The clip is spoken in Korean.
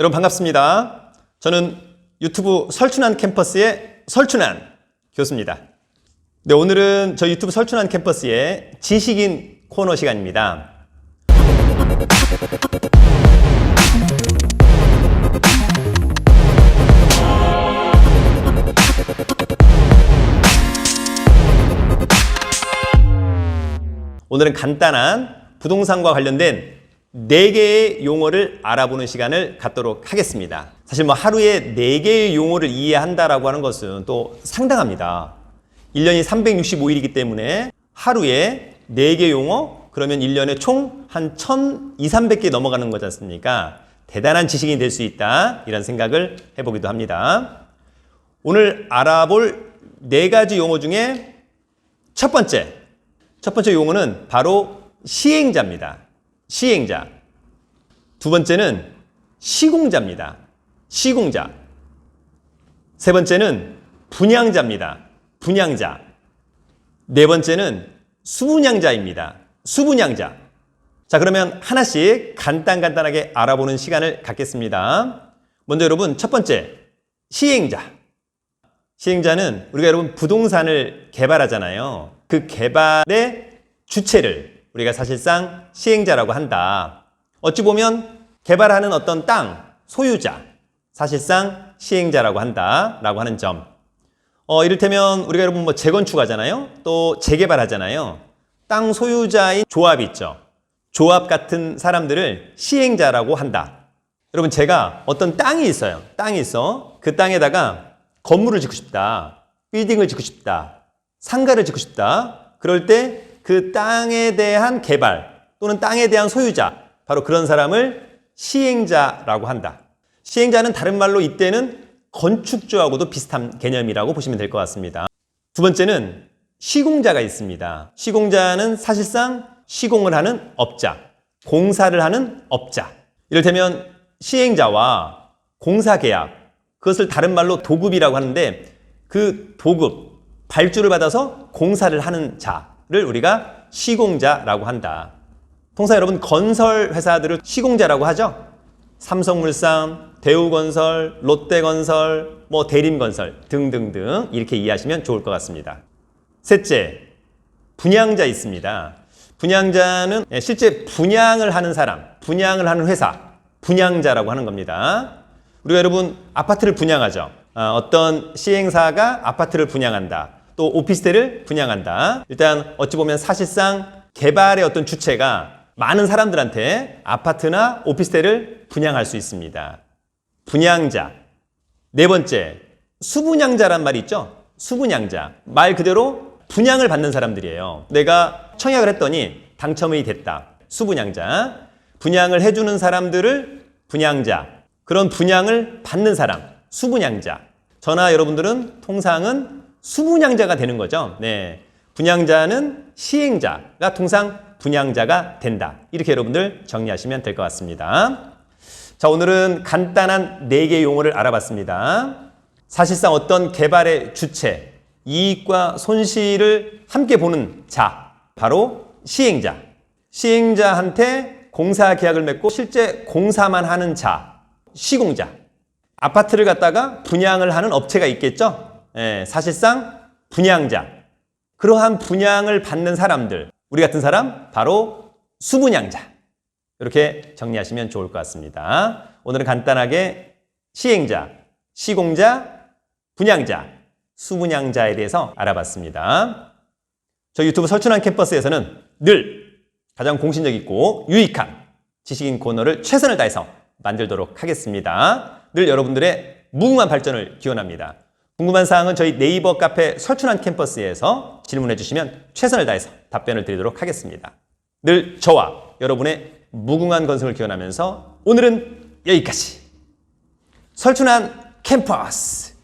여러분 반갑습니다. 저는 유튜브 설춘한 캠퍼스의 설춘한 교수입니다. 네, 오늘은 저희 유튜브 설춘한 캠퍼스의 지식인 코너 시간입니다. 오늘은 간단한 부동산과 관련된 네개의 용어를 알아보는 시간을 갖도록 하겠습니다. 사실 뭐 하루에 네개의 용어를 이해한다라고 하는 것은 또 상당합니다. 1년이 365일이기 때문에 하루에 네 개 용어 그러면 1년에 총 한 1,200, 300개 넘어가는 거지 않습니까? 대단한 지식이 될 수 있다. 이런 생각을 해보기도 합니다. 오늘 알아볼 네 가지 용어 중에 첫 번째, 첫 번째 용어는 바로 시행자입니다. 시행자. 두 번째는 시공자입니다. 시공자. 세 번째는 분양자입니다. 분양자. 네 번째는 수분양자입니다. 수분양자. 자, 그러면 하나씩 간단간단하게 알아보는 시간을 갖겠습니다. 먼저 여러분, 첫 번째, 시행자. 시행자는 우리가 여러분 부동산을 개발하잖아요. 그 개발의 주체를 우리가 사실상 시행자라고 한다. 어찌 보면 개발하는 어떤 땅 소유자 사실상 시행자라고 한다 라고 하는 점. 어, 이를테면 우리가 여러분 뭐 재건축 하잖아요. 또 재개발 하잖아요. 땅 소유자인 조합이 있죠. 조합 같은 사람들을 시행자라고 한다. 여러분 제가 어떤 땅이 있어요. 땅이 있어. 그 땅에다가 건물을 짓고 싶다. 빌딩을 짓고 싶다. 상가를 짓고 싶다. 그럴 때 그 땅에 대한 개발 또는 땅에 대한 소유자 바로 그런 사람을 시행자라고 한다. 시행자는 다른 말로 이때는 건축주하고도 비슷한 개념이라고 보시면 될 것 같습니다. 두 번째는 시공자가 있습니다. 시공자는 사실상 시공을 하는 업자, 공사를 하는 업자. 이를테면 시행자와 공사 계약, 그것을 다른 말로 도급이라고 하는데 그 도급, 발주를 받아서 공사를 하는 자 를 우리가 시공자라고 한다. 통상 여러분 건설 회사들을 시공자라고 하죠? 삼성물산, 대우건설, 롯데건설, 뭐 대림건설 등등등 이렇게 이해하시면 좋을 것 같습니다. 셋째, 분양자 있습니다. 분양자는 실제 분양을 하는 사람, 분양을 하는 회사, 분양자라고 하는 겁니다. 우리가 여러분 아파트를 분양하죠. 아, 어떤 시행사가 아파트를 분양한다. 또 오피스텔을 분양한다. 일단 어찌 보면 사실상 개발의 어떤 주체가 많은 사람들한테 아파트나 오피스텔을 분양할 수 있습니다. 분양자. 네 번째, 수분양자란 말이 있죠? 수분양자. 말 그대로 분양을 받는 사람들이에요. 내가 청약을 했더니 당첨이 됐다. 수분양자. 분양을 해주는 사람들을 분양자. 그런 분양을 받는 사람. 수분양자. 저나 여러분들은 통상은 수분양자가 되는 거죠. 네. 분양자는 시행자가 통상 분양자가 된다. 이렇게 여러분들 정리하시면 될 것 같습니다. 자, 오늘은 간단한 네개 용어를 알아봤습니다. 사실상 어떤 개발의 주체, 이익과 손실을 함께 보는 자, 바로 시행자. 시행자한테 공사 계약을 맺고 실제 공사만 하는 자, 시공자. 아파트를 갖다가 분양을 하는 업체가 있겠죠? 예, 사실상 분양자. 그러한 분양을 받는 사람들, 우리 같은 사람, 바로 수분양자. 이렇게 정리하시면 좋을 것 같습니다. 오늘은 간단하게 시행자, 시공자, 분양자, 수분양자에 대해서 알아봤습니다. 저희 유튜브 설춘한 캠퍼스에서는 늘 가장 공신력 있고 유익한 지식인 코너를 최선을 다해서 만들도록 하겠습니다. 늘 여러분들의 무궁한 발전을 기원합니다. 궁금한 사항은 저희 네이버 카페 설춘한 캠퍼스에서 질문해 주시면 최선을 다해서 답변을 드리도록 하겠습니다. 늘 저와 여러분의 무궁한 건승을 기원하면서 오늘은 여기까지. 설춘한 캠퍼스